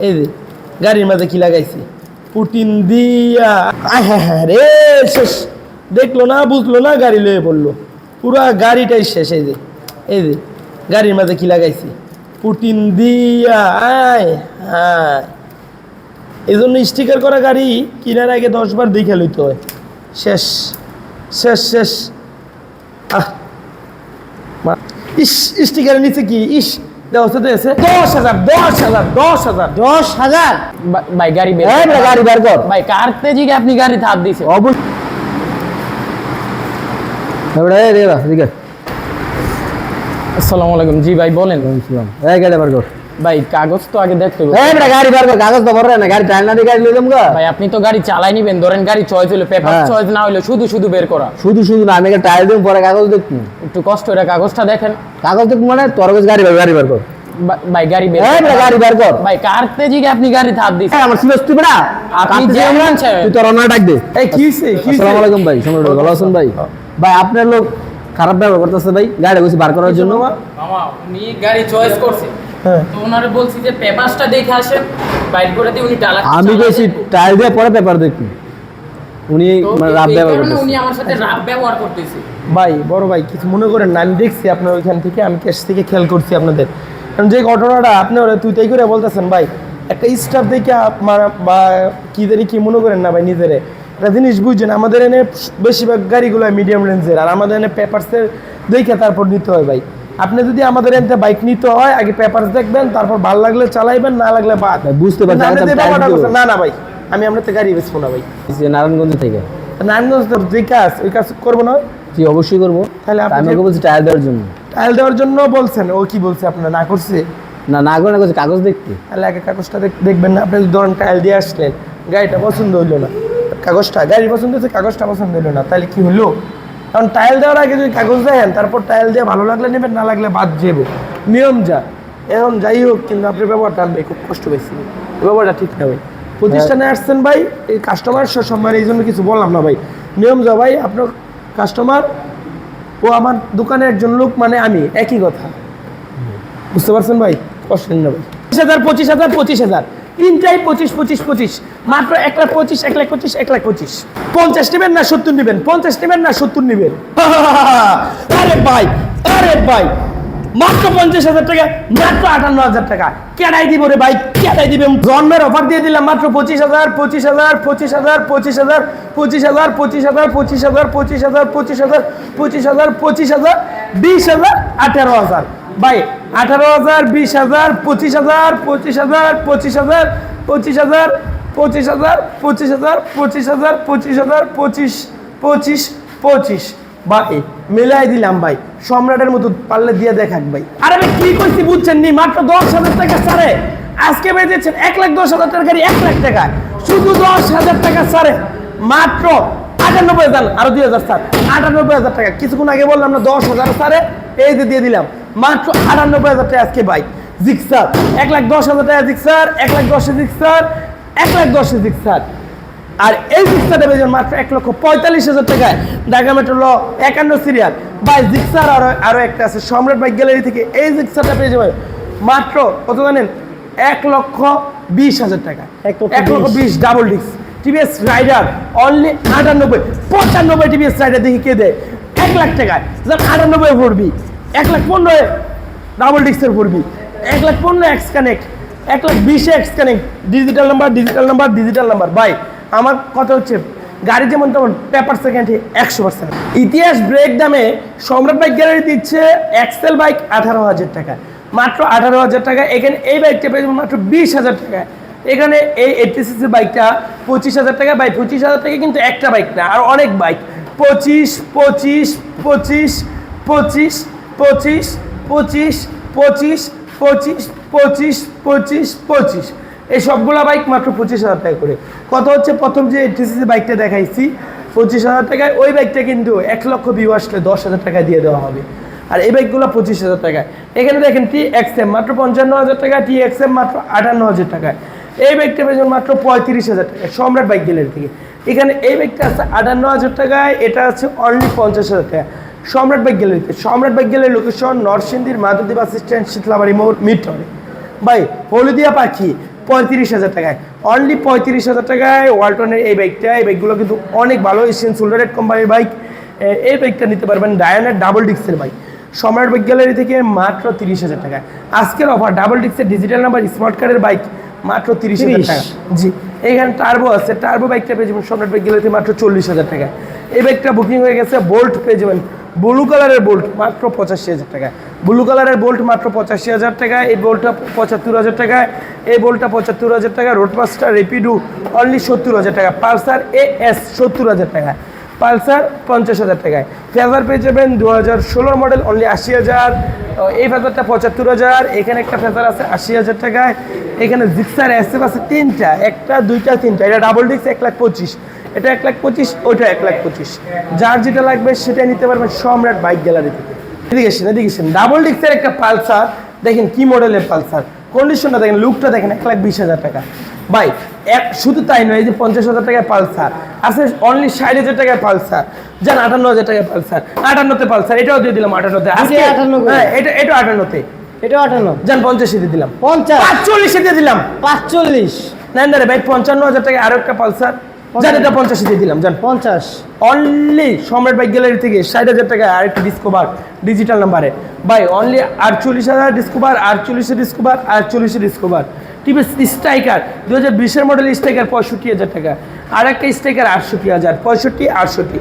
এই যে, গাড়ির মাঝে কি লাগাইছি? পুটিন দিয়া। হ্যাঁ হ্যাঁ রে, শেষ। দেখল না, বুঝলো না, গাড়ি লয়ে পড়ল। পুরা গাড়িটাই শেষ, এই যে। এই যে, গাড়ির মাঝে কি লাগাইছি? পুটিন দিয়া। আয় হ্যাঁ। এই জন্য স্টিকার করা গাড়ি কেনার আগে দশবার দেখে লইতে হয়। শেষ শেষ শেষ। আহ ইস, স্টিকারের নিচে কি? ইস দেওয়া হচ্ছে দিয়েছে দশ হাজার দশ হাজার দশ হাজার। দশ হাজার? ভাই গাড়ি বের গাড়ি বের কর। ভাই কার তেজিকে আপনি গাড়ি থাপ দিছে অবশ্যই। আসসালামু আলাইকুম। জি ভাই বলেন। এই গাড়ি বের কর। ভাই কাগজ তো আগে দেখতে হবে। এই বেটা গাড়ি বের কর, কাগজ তো বড় না, গাড়ি টাইল না দিয়ে গাড়ি গা। ভাই আপনি তো গাড়ি চালাই নিবেন ধরেন গাড়ি চয়েস হলো পেপার হ্যাঁ। চয়েস না হলে শুধু শুধু বের করা। শুধু শুধু না আমি একটা টাইল পরে কাগজ দেখব। একটু কষ্ট করে কাগজটা দেখেন। কাগজ মানে তোর কাছে গাড়ি বের গাড়ি বের কর। ভাই গাড়ি বের কর। গাড়ি বের কর। ভাই কার তেজিকে আপনি গাড়িতে হাত দিছে এই, আমার সিরিয়াস তুই বেটা। আপনি না? তুই তোর অনার ডাক দে। এই কি হইছে? কি আসসালামু আলাইকুম ভাই ভালো আছেন ভাই? ভাই আপনার লোক খারাপ ব্যবহার করতেছে ভাই গাড়ি বসে বার করার জন্য। মামা উনি গাড়ি চয়েস করছে। হ্যাঁ তো ওনারে বলছি যে পেপারসটা দেখে আসেন বাইর করে দিয়ে উনি টালা আমি গেছি টাইল দিয়ে পরে পেপার দেখবি উনি মানে রাব ব্যবহার উনি আমার সাথে রাব ব্যবহার করতেছে। ভাই বড় ভাই কিছু মনে করেন না আমি দেখছি আপনার ওইখান থেকে আমি কেস থেকে খেয়াল করছি আপনাদের। কারণ যে ঘটনাটা আপনি ওরা তুই তাই করে বলতেছেন ভাই একটা স্টাফ দেখে আপনার বা কি জানি কি মনে করেন না ভাই নিজেরে। একটা জিনিস বুঝছেন আমাদের এনে বেশিরভাগ গাড়িগুলো মিডিয়াম রেঞ্জের আর আমাদের এনে পেপারসের দেখে তারপর নিতে হয় ভাই। আপনি যদি আমাদের এনতে বাইক নিতে হয় আগে পেপার দেখবেন তারপর ভালো লাগলে চালাইবেন না লাগলে বাদ। বুঝতে পারছি, কিন্তু আপনি আমি যে তো ব্যাপারটা time করছেন, দিব। না না ভাই আমি আমরা তো গাড়ি বেচবো না ভাই। যে নারায়ণগঞ্জ থেকে? নারায়ণগঞ্জ তো যে কাজ ওই কাজ করব না। জি অবশ্যই করব। তাহলে আপনি আমি যে- বলছি টায়ার দেওয়ার জন্য। টাইল দেওয়ার জন্য বলছেন ও কি বলছে আপনার না করছে? না না করে না করছে কাগজ দেখতে। তাহলে আগে কাগজটা দেখবেন না আপনি ধরেন টাইল দিয়ে আসলেন গাড়িটা পছন্দ হইল না। কাগজটা গাড়ি পছন্দ হচ্ছে কাগজটা পছন্দ হইল না তাহলে কি হলো কারণ টাইল দেওয়ার আগে যদি কাগজ দেন তারপর টাইল দিয়ে ভালো লাগলে নেবেন না লাগলে বাদ যাব নিয়ম যা। এখন যাই হোক কিন্তু আপনার ব্যবহারটা আমি খুব কষ্ট পেয়েছি ব্যবহারটা ঠিক না ভাই। প্রতিষ্ঠানে আসছেন ভাই এই কাস্টমার সম্মান এই জন্য কিছু বললাম না ভাই। নিয়ম যা ভাই আপনার কাস্টমার ও আমার দোকানে একজন লোক মানে আমি একই কথা। বুঝতে পারছেন ভাই? কষ্ট নেন না ভাই। পঁচিশ হাজার পঁচিশ হাজার পঁচিশ হাজার। তিনটাই পঁচিশ পঁচিশ পঁচিশ। মাত্র এক লাখ পঁচিশ এক লাখ পঁচিশ এক লাখ পঁচিশ পঞ্চাশ নেবেন না সত্তর নেবেন পঞ্চাশ নেবেন না সত্তর নেবেন আরে ভাই আরে ভাই মাত্র পঞ্চাশ হাজার টাকা মাত্র আটান্ন হাজার টাকা কেডাই দিব রে ভাই কেডাই দিবে জন্মের অফার দিয়ে দিলাম মাত্র পঁচিশ হাজার পঁচিশ হাজার পঁচিশ হাজার পঁচিশ হাজার পঁচিশ হাজার পঁচিশ হাজার পঁচিশ হাজার পঁচিশ হাজার পঁচিশ হাজার পঁচিশ হাজার পঁচিশ হাজার বিশ হাজার আঠারো হাজার ভাই আঠারো হাজার বিশ হাজার পঁচিশ হাজার পঁচিশ হাজার পঁচিশ হাজার পঁচিশ হাজার পঁচিশ হাজার পঁচিশ হাজার পঁচিশ হাজার পঁচিশ হাজার, পঁচিশ পঁচিশ পঁচিশ। ভাই, মেলাই দিলাম ভাই। সম্রাটের মতো পারলে দিয়ে দেখাক ভাই। আরে ভাই কি করছি বুঝছেন নি? মাত্র দশ হাজার টাকা সারে আজকে বেঁধেছেন এক লাখ দশ হাজার টাকার গাড়ি, এক লাখ টাকা। শুধু দশ হাজার টাকা সারে মাত্র আটানব্বই হাজার, আরও দুই হাজার স্যার আটানব্বই হাজার টাকা। কিছুক্ষণ আগে বললাম না, দশ হাজার স্যারে এই যে দিয়ে দিলাম। মাত্র আটানব্বই হাজার টাকা আজকে ভাই। জিক্সার। এক লাখ দশ হাজার টাকা জিক্সার, এক লাখ দশে জিক্সার। এক লাখ দশে জিক্সার। আর এই পেয়ে যাবেন মাত্র এক লক্ষ পঁয়তাল্লিশ হাজার টাকায় ঢাকা মেট্রো ল একান্ন সিরিয়াল। বাই জিক্সার আরও আরও একটা আছে সম্রাট বাইক গ্যালারি থেকে এই জিক্সারটা পেয়ে যাবেন মাত্র কত জানেন? এক লক্ষ বিশ হাজার টাকা। এক লক্ষ বিশ। Double disc TVS Raider only আটানব্বই পঁচানব্বই টিভিএস রাইডার দেখি কে দেয়? এক লাখ টাকায়। যার আটানব্বই ভরবি এক লাখ পনেরো ডাবল ডিস্কের ভরবি। এক লাখ পনেরো এক্স কানেক্ট এক লাখ বিশে X digital number digital number digital number ভাই, আমার কথা হচ্ছে, গাড়ি যেমন তেমন পেপার সেকেন্ডে একশো পার্সেন্ট ইতিহাস ব্রেক দামে সম্রাট বাইক গ্যালারি দিচ্ছে এক্সেল বাইক আঠারো হাজার টাকা মাত্র আঠারো হাজার টাকা এখানে এই বাইকটা পেয়ে মাত্র বিশ হাজার টাকা এখানে এই এইটটি সিসি বাইকটা পঁচিশ হাজার টাকা বাই পঁচিশ হাজার টাকা কিন্তু একটা বাইক না, আর অনেক বাইক পঁচিশ পঁচিশ পঁচিশ পঁচিশ পঁচিশ পঁচিশ পঁচিশ পঁচিশ পঁচিশ পঁচিশ পঁচিশ। এই সবগুলা বাইক মাত্র পঁচিশ হাজার টাকা করে। কত হচ্ছে প্রথম যে এইটটি সিসি বাইকটা দেখাইছি, পঁচিশ হাজার টাকায়, ওই বাইকটা কিন্তু এক লক্ষ ভিউ আসলে দশ হাজার টাকা দিয়ে দেওয়া হবে। আর এই বাইকগুলো পঁচিশ হাজার টাকায়। এখানে দেখেন টি এক্স এম মাত্র পঞ্চান্ন হাজার টাকা টি এক্সএম মাত্র আটান্ন হাজার টাকায়। এই বাইকটা পেয়েছেন মাত্র পঁয়ত্রিশ হাজার টাকা সম্রাট বাইক গ্যালারি থেকে। এখানে এই বাইকটা আছে আটান্ন হাজার টাকায়, এটা আছে অনলি পঞ্চাশ হাজার টাকা সম্রাট বাইক গ্যালারিতে সম্রাট বাইক গ্যালারি লোকেশন নরসিংদীর মাধবদী বাস স্ট্যান্ড শীতলাবাড়ি মোড় মিটরে ভাই হলদিয়া পাখি পঁয়ত্রিশ হাজার টাকায়। অনলি পঁয়ত্রিশ হাজার টাকায় ওয়ালটনের এই বাইকটা এই বাইকগুলো কিন্তু অনেক ভালো এশিয়ান সোল্ডারেড কোম্পানির বাইক এই বাইকটা নিতে পারবেন ডায়ানের ডাবল ডিক্সের বাইক সম্রাট বাইক গ্যালারি থেকে মাত্র তিরিশ হাজার টাকায়। আজকের অফার ডাবল ডিক্সের ডিজিটাল নাম্বার স্মার্ট কার্ডের বাইক মাত্র তিরিশ হাজার টাকা জি এখানে টার্বো আছে টার্বো বাইকটা পেয়ে যাবেন সম্রাট বাইক গ্যালারিতে মাত্র চল্লিশ হাজার টাকা এই বাইকটা বুকিং হয়ে গেছে বোল্ট পেয়ে যাবেন ব্লু কালারের বোল্ট মাত্র পঁচাশি হাজার টাকা। ব্লু কালারের বোল্ট মাত্র পঁচাশি হাজার টাকা, এই বোল্টটা পঁচাত্তর হাজার টাকা, এই বোল্টটা পঁচাত্তর হাজার টাকা রোড মাস্টার রেপিডু অনলি সত্তর হাজার টাকা পালসার এ এস সত্তর হাজার টাকা পালসার পঞ্চাশ হাজার টাকায় ফেজার পেয়ে যাবেন দু হাজার ষোলোর মডেল অনলি আশি হাজার, এই ফেজারটা পঁচাত্তর হাজার, এখানে একটা ফেজার আছে, আশি হাজার টাকায়। এখানে জিক্সার এসএফ আছে তিনটা, একটা, দুইটা, তিনটা, এটা ডাবল ডিস্ক এক লাখ পঁচিশ। এটা এক লাখ পঁচিশ ওইটা এক লাখ পঁচিশ। যার যেটা লাগবে সেটা নিতে পারবেন সম্রাট বাইক গ্যালারি থেকে। এদিকে এসেন এদিকে এসেন। ডাবল ডিস্কের একটা পালসার। দেখেন কি মডেলের পালসার। কন্ডিশনটা দেখেন লুকটা দেখেন এক লাখ বিশ হাজার টাকা। ভাই এক শুধু তাই নয় এই যে পঞ্চাশ হাজার টাকায় পালসার আছে অনলি ষাট হাজার টাকায় পালসার। যান আটান্ন হাজার টাকায় পালসার। আটান্নতে পালসার এটাও দিয়ে দিলাম আটান্নতে। আজকে 98 হ্যাঁ এটা এটা আটান্নতে। এটা আটান্ন। যান পঞ্চাশে দিয়ে দিলাম। পঞ্চাশ। পাঁচচল্লিশে দিয়ে দিলাম। পাঁচচল্লিশ। না না ভাই পঞ্চান্ন হাজার টাকা আরও একটা পালসার। যান এটা পঞ্চাশে দিয়ে দিলাম যান পঞ্চাশ। অনলি সম্রাট বাইক গ্যালারি থেকে ষাট হাজার টাকা আরেকটি ডিসকোভার ডিজিটাল নাম্বারে ভাই অনলি আটচল্লিশ হাজার ডিসকোভার আটচল্লিশে ডিসকোভার আটচল্লিশে ডিসকোভার টিভিএস স্ট্রাইকার দু হাজার বিশের মডেল স্ট্রাইকার পঁয়ষট্টি হাজার টাকা। আর একটা স্ট্রাইকার আটষট্টি হাজার পঁয়ষট্টি আটষট্টি।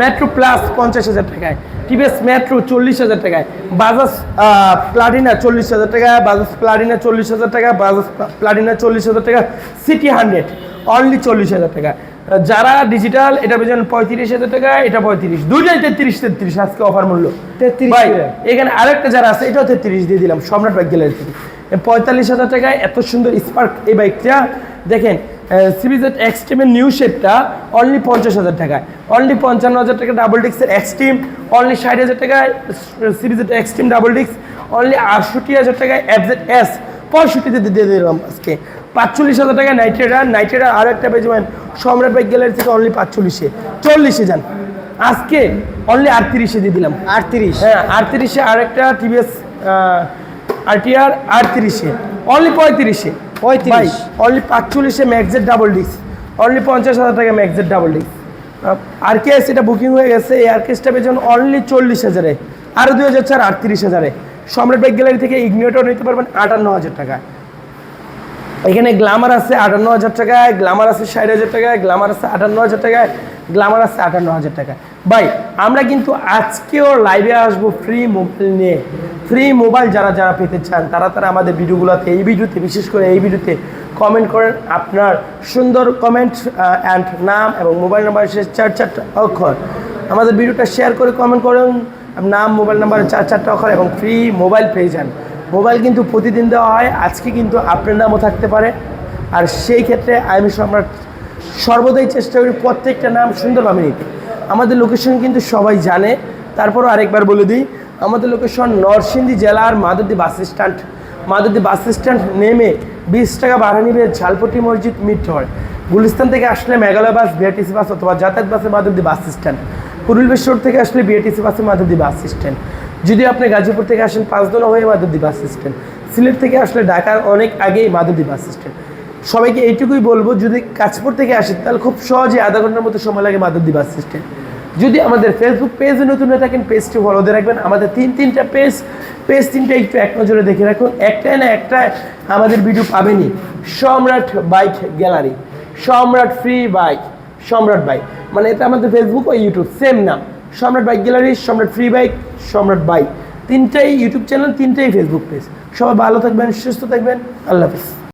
মেট্রো প্লাস পঞ্চাশ হাজার টাকায়। টিভিএস মেট্রো চল্লিশ হাজার টাকায়। বাজাজ প্লাটিনা চল্লিশ হাজার টাকা বাজাজ প্লাটিনা চল্লিশ হাজার টাকা বাজাজ প্লাটিনা চল্লিশ হাজার টাকা সিটি হান্ড্রেড অনলি চল্লিশ হাজার টাকা। যারা ডিজিটাল এটা পেয়েছেন পঁয়ত্রিশ হাজার টাকা এটা পঁয়ত্রিশ। দুইটাই তেত্রিশ তেত্রিশ আজকে অফার মূল্য। 33 ভাই, করে। এখানে আরেকটা যারা আছে এটাও তেত্রিশ দিয়ে দিলাম সম্রাট বাইক গ্যালারি থেকে। পঁয়তাল্লিশ হাজার টাকায় এত সুন্দর স্পার্ক এই বাইকটা। দেখেন সিবিজেড এক্সট্রিমের নিউ শেপটা অনলি পঞ্চাশ হাজার টাকায়। অনলি পঞ্চান্ন হাজার টাকা ডাবল ডিক্সের এক্সট্রিম অনলি ষাট হাজার টাকায় সিবিজেড এক্সট্রিম ডাবল ডিক্স অনলি আটষট্টি হাজার টাকায় এফজেড এস পঁয়ষট্টিতে দিয়ে দিলাম আজকে। পাঁচচল্লিশ হাজার টাকা নাইট্রেডার নাইট্রেডার আরও একটা পেয়ে যাবেন সম্রাট বাইক গ্যালারি থেকে অনলি পাঁচচল্লিশে। চল্লিশে যান। আজকে অনলি আটত্রিশে দিয়ে দিলাম। আটত্রিশ। হ্যাঁ আটত্রিশে আরেকটা টিভিএস আরটিআর আটত্রিশে। অনলি পঁয়ত্রিশে। 35 অনলি পাঁচচল্লিশে ম্যাক্সের ডাবল ডিস্ক অনলি পঞ্চাশ হাজার টাকা ম্যাক্সের ডাবল ডিস্ক আর আরকেএস এটা বুকিং হয়ে গেছে। এই আর কেসটা পেয়েছেন অনলি চল্লিশ হাজারে। আরও দুই হাজার চার আটত্রিশ হাজারে। সম্রাট বাইক গ্যালারি থেকে ইগনিয়েটর নিতে পারবেন আটান্ন হাজার টাকায়। এখানে গ্লামার আছে আটান্ন হাজার টাকায়, গ্লামার আছে ষাট হাজার টাকায়, গ্লামার আছে আটান্ন হাজার টাকায়, গ্লামার আছে আটান্ন হাজার টাকায়। ভাই, আমরা কিন্তু আজকেও লাইভে আসব ফ্রি মোবাইল নিয়ে। ফ্রি মোবাইল যারা যারা পেতে চান, তারা তারা আমাদের ভিডিওগুলোতে, এই ভিডিওতে, বিশেষ করে এই ভিডিওতে কমেন্ট করেন। আপনার সুন্দর কমেন্ট অ্যান্ড নাম এবং মোবাইল নাম্বার শেষ চার চারটা অক্ষর। আমাদের ভিডিওটা শেয়ার করে কমেন্ট করুন। নাম, মোবাইল নাম্বার চার, চারটা অক্ষর এবং ফ্রি মোবাইল পেয়ে যান। মোবাইল কিন্তু প্রতিদিন দেওয়া হয়, আজকে কিন্তু আপনার নামও থাকতে পারে। আর সেই ক্ষেত্রে আমি সম্রাট সর্বদাই চেষ্টা করি প্রত্যেকটা নাম সুন্দরভাবে নিতে। আমাদের লোকেশন কিন্তু সবাই জানে। তারপরও আরেকবার বলে দিই, আমাদের লোকেশন নরসিংদী জেলার মাদুদি বাস স্ট্যান্ড মাদুদি বাস স্ট্যান্ড নেমে বিশ টাকা ভাড়া নিবে ঝালপট্টি মসজিদ মিট হয় গুলিস্তান থেকে আসলে মেঘালয় বাস বিআরটিসি বাস অথবা যাতায়াত বাসে মাদুদি বাস স্ট্যান্ড পুরুলবেশ রোড থেকে আসলে বিআরটিসি বাসে মাদুদি বাস স্ট্যান্ড যদি আপনি গাজীপুর থেকে আসেন পাঁচদোনা হয়ে মাদুদি বাস স্ট্যান্ড সিলেট থেকে আসলে ঢাকার অনেক আগেই মাদুদি বাস স্ট্যান্ড সবাইকে এইটুকুই বলব, যদি কাজপুর থেকে আসেন, তাহলে খুব সহজে আধা ঘণ্টার মতো সময় লাগে মাদুদি বাস স্ট্যান্ড যদি আমাদের ফেসবুক পেজে নতুন হয়ে থাকেন পেজটি ফলো দিয়ে রাখবেন। আমাদের তিন, তিনটা পেজ পেজ তিনটা একটু এক নজরে দেখে রাখুন। একটাই না একটা আমাদের video পাবেনই। Samrat bike gallery Samrat free bike Samrat bike মানে এটা আমাদের ফেসবুক ও ইউটিউব সেম নাম। Samrat bike gallery Samrat free bike Samrat bike তিনটাই ইউটিউব চ্যানেল তিনটাই ফেসবুক পেজ সবাই ভালো থাকবেন, সুস্থ থাকবেন। আল্লাহ হাফিজ।